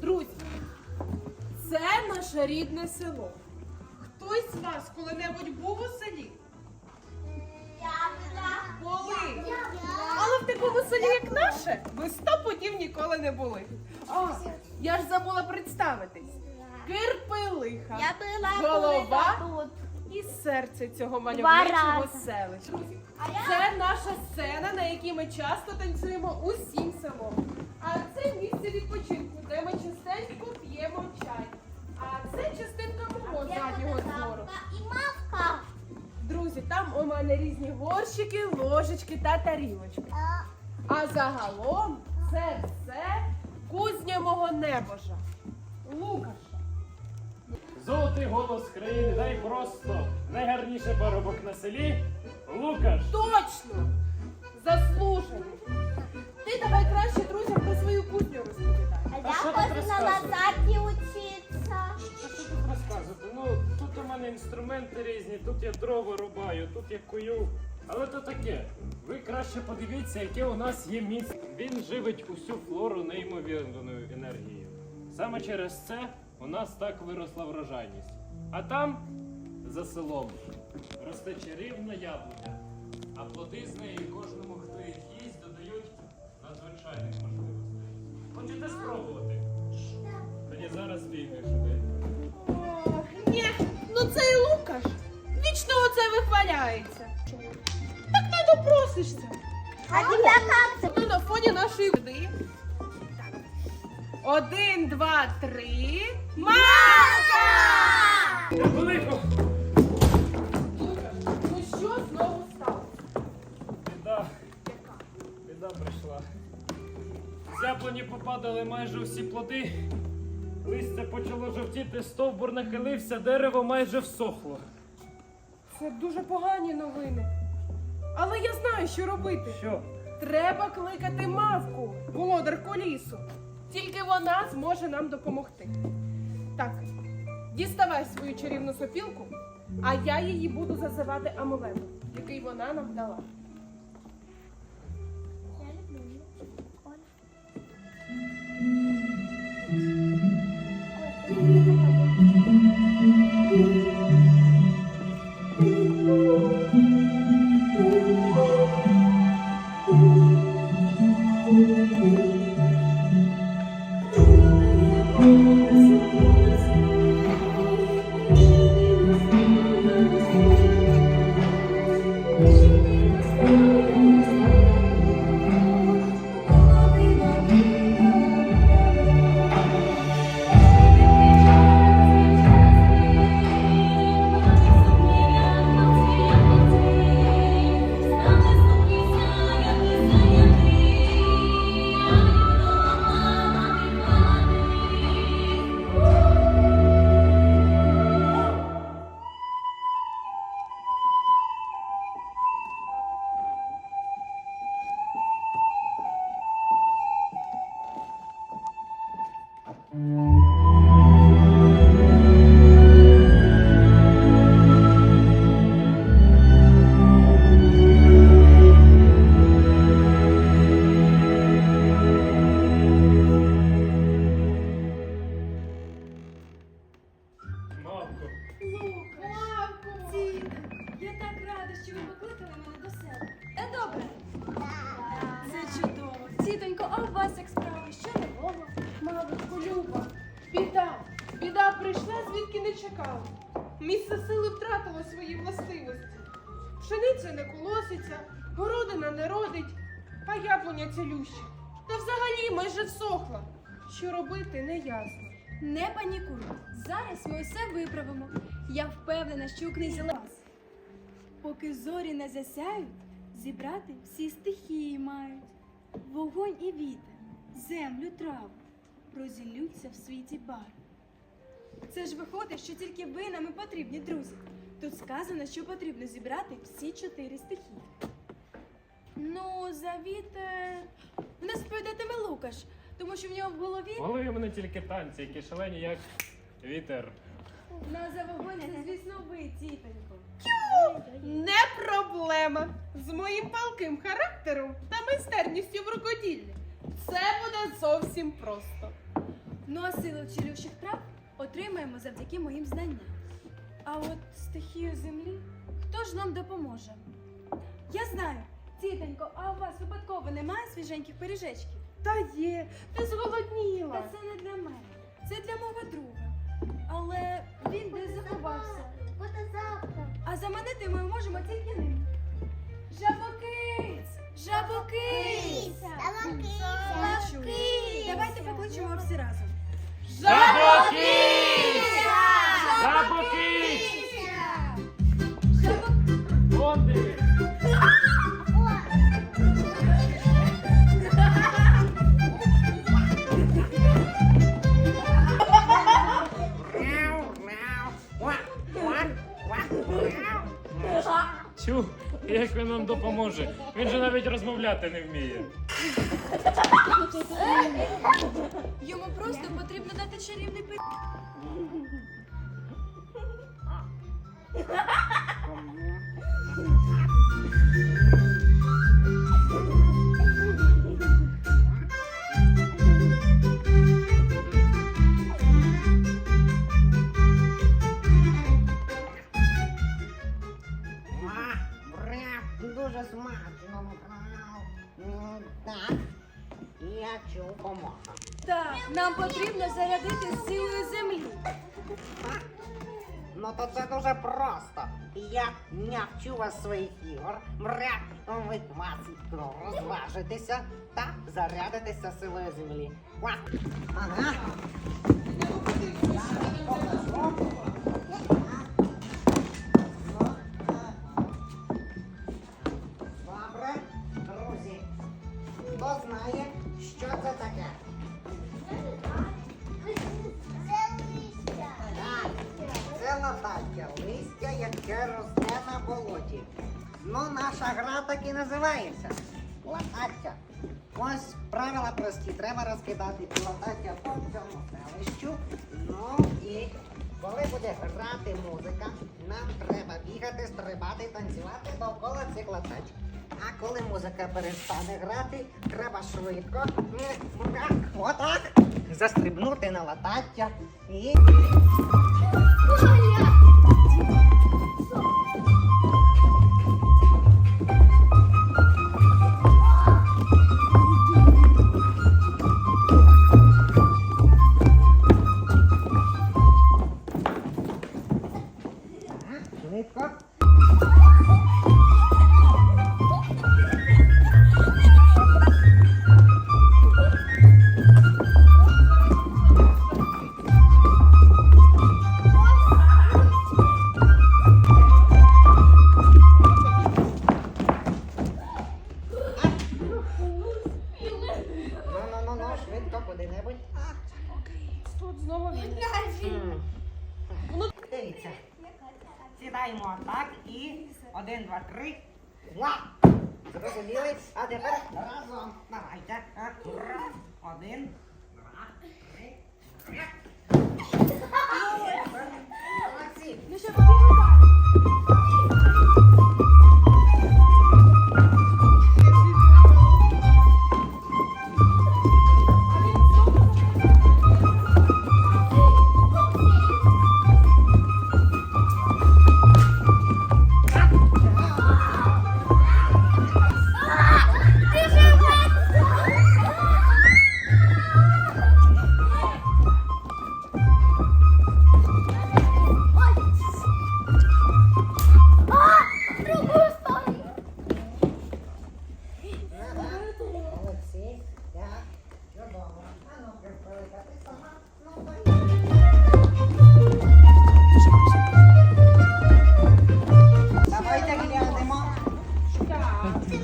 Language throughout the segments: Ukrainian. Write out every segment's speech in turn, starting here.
друзі, це наше рідне село. Хтось з вас коли-небудь був у селі? Були. Але в такому селі, як наше, ви сто подів ніколи не були. А, я ж забула представитись. Кирпилиха. Я була Голова тут. Серце цього мальовничого рази. селища. Це наша сцена, на якій ми часто танцюємо усім селом. А це місце відпочинку, де ми частенько п'ємо чай. А це частинка мого заднього двору. І мавка. Друзі, там у мене різні горщики, ложечки та тарілочки. А загалом це все кузня мого небожа. Лукаша. Золотий голос країни, дай просто найгарніший парубок на селі Лукаш. Точно! Заслужений. Ти давай краще друзям про свою кузню розповідай. А А я що тут хочу на розказувати? Учиться. Що тут розказувати? Ну, тут у мене інструменти різні, тут я дрова рубаю, тут я кую. Але то таке. Ви краще подивіться, яке у нас є місце. Він живить усю флору неймовірною енергією. Саме через це у нас так виросла врожайність. А там, за селом, росте чарівна яблуня, а плоди з неї кожному, хто їх їсть, додають надзвичайних можливостей. Хочете спробувати? Тоді зараз сюди. Ох, ні, ну цей Лукаш вічно оце вихваляється. Так не допросишся. А ти така Ну, на фоні нашої води. Один, два, три. Марка! Я велико! Ну що знову сталося? Біда, біда прийшла. З яблуні попадали майже всі плоди. Листя почало жовтіти, стовбур нахилився, дерево майже всохло. Це дуже погані новини. Але я знаю, що робити. Що? Треба кликати мавку, володарку лісу. Тільки вона зможе нам допомогти. Так, діставай свою чарівну сопілку, а я її буду зазивати амулетом, який вона нам дала. Мавко, що ви покликали мене до себе. Е, добре. Це чудово. Тітонько, а у вас як справи? Що нового? Мавочку, Люба, біда, біда прийшла, звідки не чекала. Місце сили втратило свої властивості. Пшениця не колоситься, городина не родить, а яблуня цілюща. Та взагалі майже всохла. Що робити, не ясно. Не панікуй. Зараз ми усе виправимо. Я впевнена, що у книзі Лас. Поки зорі не засяють, зібрати всі стихії мають. Вогонь і вітер, землю, траву розіллються в світі бар. Це ж виходить, що тільки ви нам і потрібні, друзі. Тут сказано, що потрібно зібрати всі чотири стихії. Ну, за вітер. В нас відповідатиме Лукаш, тому що в нього в голові в голові в мене тільки танці, які шалені, як вітер. Ну, а за вогонь це, звісно, ви, тітонько. Не проблема. З моїм палким характером та майстерністю в рукоділлі. Це буде зовсім просто. Ну, а силу цілющих трав отримаємо завдяки моїм знанням. А от стихію землі, хто ж нам допоможе? Я знаю, тітонько, а у вас випадково немає свіженьких пиріжечків? Та є, ти зголодніла. Та це не для мене, це для мого друга. Але він десь заховався. Буде завтра. А заманити ми можемо тільки ним. Жабокиць! Жабокиць! Давайте покличемо всі разом. Жабокиць! Жабокіць! Чу, як він нам допоможе? Він же навіть розмовляти не вміє. Йому просто потрібно дати чарівний пир. А, Так, я чув помога. Так, нам потрібно зарядити силою землі. Ну то це дуже просто. Я не вчу вас своїх ігор. Мре, ви класно розважитеся та зарядитися силою землі. Ага. Ну, наша гра так і називається. Латаття. Ось правила прості. Треба розкидати ці латаття по всьому селищу. Ну і коли буде грати музика, нам треба бігати, стрибати, танцювати довкола цих латач. А коли музика перестане грати, треба швидко. Отак. Застрибнути на латаття і.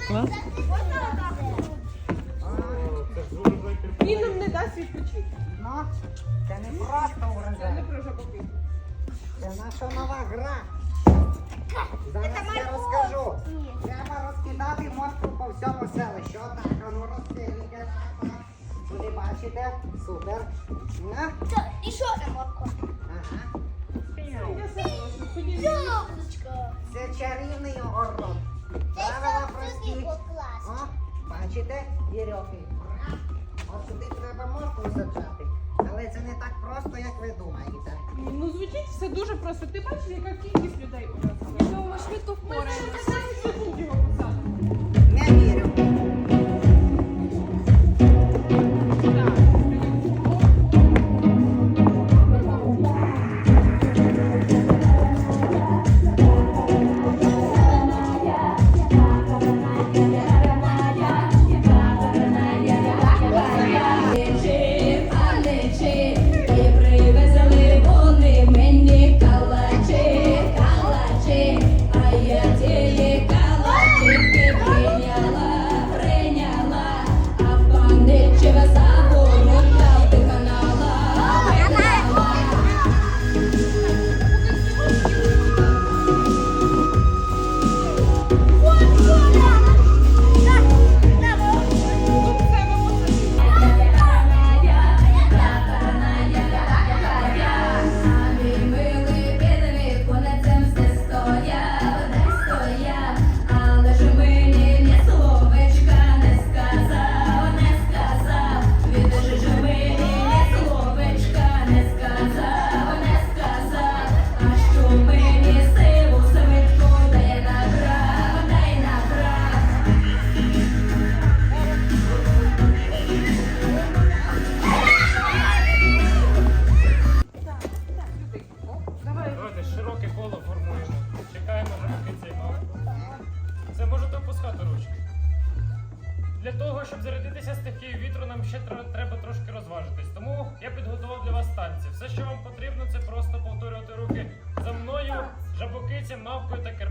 Клас. Він нам не дасть відпочити. Ну, це не просто Це не урожай. про жабоки. Це наша нова гра. Зараз я розкажу. Треба розкидати мозку по всьому селу. Отак, так ну розкидайте. Ви бачите? Супер. На. Та, І що там, Марко? Ага. Я Це чарівний огород. Правила прості. О, Бачите, вірьовки. От сюди треба морку саджати. Але це не так просто, як ви думаєте. Ну звучить все дуже просто. Ти бачиш, яка кількість людей у нас. Я думаю, швидко впораємося. Не вірю. Дякую таке.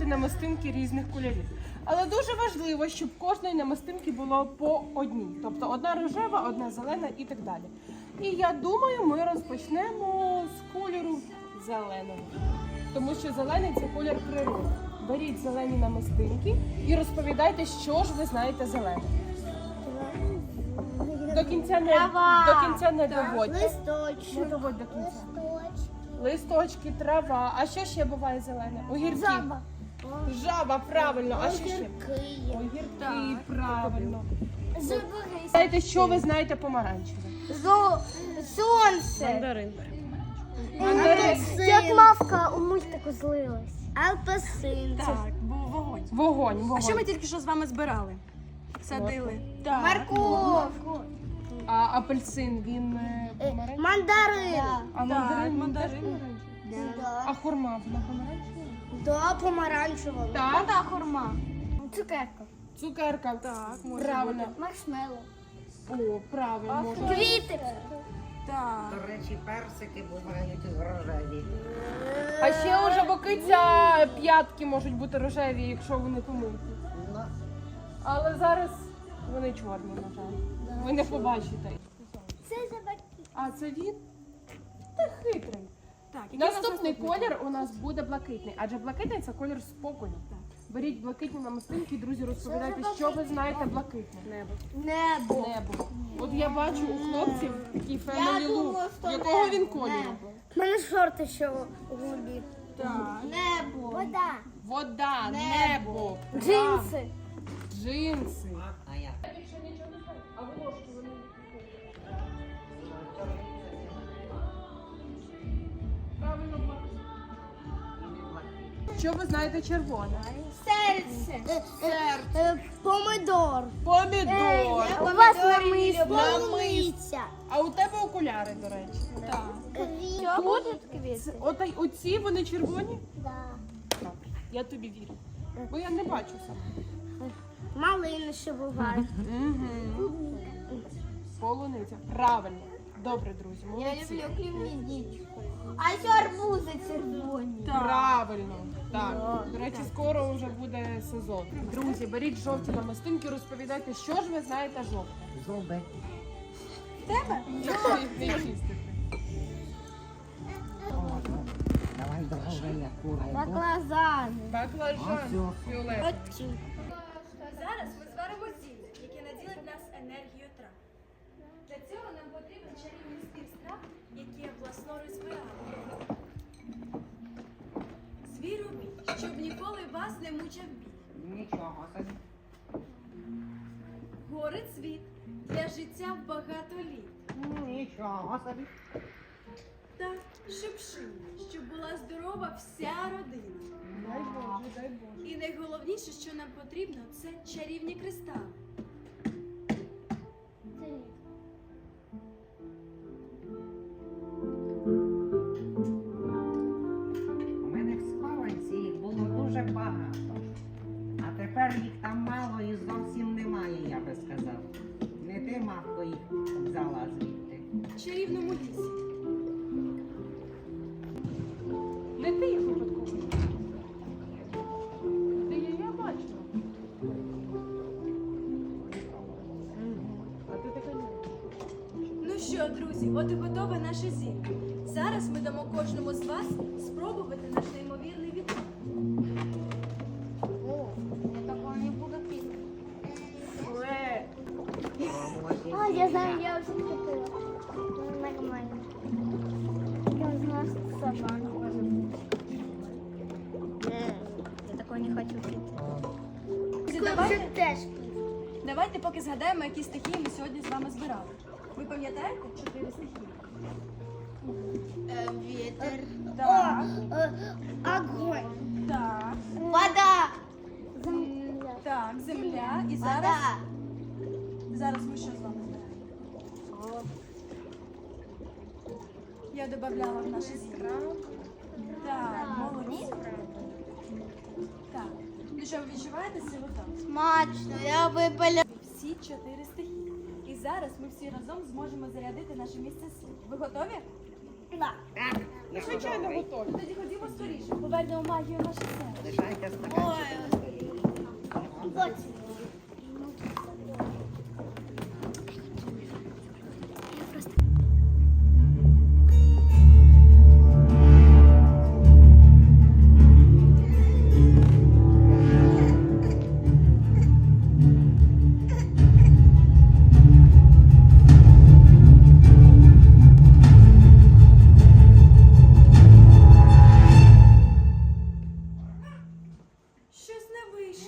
Нанизувати намистинки різних кольорів. Але дуже важливо, щоб кожної намистинки було по одній. Тобто одна рожева, одна зелена і так далі. І я думаю, ми розпочнемо з кольору зеленого. Тому що зелений це колір природи. Беріть зелені намистинки і розповідайте, що ж ви знаєте зелене. До кінця не, Трава. до кінця не доводьте. Не доводь до кінця. Листочок. Листочки, трава. А що ще буває зелене? Огірки. Жаба. Жаба, правильно. А що ще? Огірки. Правильно. Знаєте, що ви знаєте помаранчеве? Зо... Сонце. Мандарин. Як мавка у мультику злилась. Алпасин. Так, був вогонь. Вогонь, вогонь. А що ми тільки що з вами збирали? Садили. Так. Морковку. А апельсин, він е, помаранчевий? Мандарин. А мандарин, мандарин. А хурма, вона помаранчева? Да, помаранчево. Так. да, хурма. Цукерка. Цукерка. Так, може правильно. Маршмеллоу. О, правильно. Може. Квіти. Так. До речі, персики бувають рожеві. А ще у жабокиця п'ятки можуть бути рожеві, якщо вони помиті. Ну, Але зараз вони чорні, на жаль. Ви не побачите. Це забаки. А це він? Та хитрий. Так, який у нас Наступний колір у нас буде блакитний, адже блакитний це колір спокою. Беріть блакитні намистинки, друзі, розповідайте, що ви знаєте блакитне. Небо. Небо. Небо. От я бачу у хлопців такий look. що Якого він кольору? У мене шорти ще голубі. Так. Небо. Вода. Вода, небо, Джинси. джинси. а я. А волошки вони. Що ви знаєте червоне? Серце. Серце. Помидор. Помідор. У вас намисто. А у тебе окуляри, до речі. Так. Що будуть квіти? От оці вони червоні? Да. Так, я тобі вірю. Бо я не бачу саме. Малини ще бувають. Полуниця. Правильно. Добре, друзі, молодці. клівнічку. А ще арбузи червоні. Правильно. Так. До речі, скоро вже буде сезон. Друзі, беріть жовті намистинки, розповідайте, що ж ви знаєте жовте. Зуби. Якщо їх не чистити. О, Давай курочку. Баклажани. Баклажан. Ось. Фіолетовий. Зараз ми зваримо зілля, яке наділить нас енергією трав. Для цього нам потрібен чарівний спів страв, які власноруч збирала. Свій робіть, щоб ніколи вас не мучив біль. Нічого собі. Гори цвіт для життя в багато літ. Нічого собі. Та шипши, щоб була здорова вся родина. Дай Боже, дай Боже. І найголовніше, що нам потрібно, це чарівні кристали. Наше зілля. Зараз ми дамо кожному з вас спробувати наш неймовірний відвар. О, я такого не буду пити. Е, А, я знаю, я вже купила. Нормально. Я знаю, что сама не Я такого не хочу пить. Давайте, теж давайте поки згадаємо, які стихії ми сьогодні з вами збирали. Ви пам'ятаєте чотири стихії? Ветер. Так. Огонь. Так, Вода. Земля. так, земля. І зараз, зараз ми що з вами? Я додавала в наше зілля. Так, молодці. Так. Ну що, ви відчуваєте силу там? Смачно, я випаля. всі чотири стихії. Зараз ми всі разом зможемо зарядити наше місце сил. Ви готові? Так. Я Звичайно, готовий. готові. Тоді ходімо скоріше, повернемо магію наше серце. Лишайте стаканчики Ой, столі.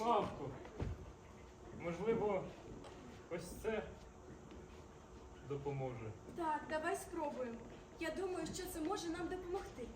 Мавку. Можливо, ось це допоможе. Так, давай спробуємо. Я думаю, що це може нам допомогти.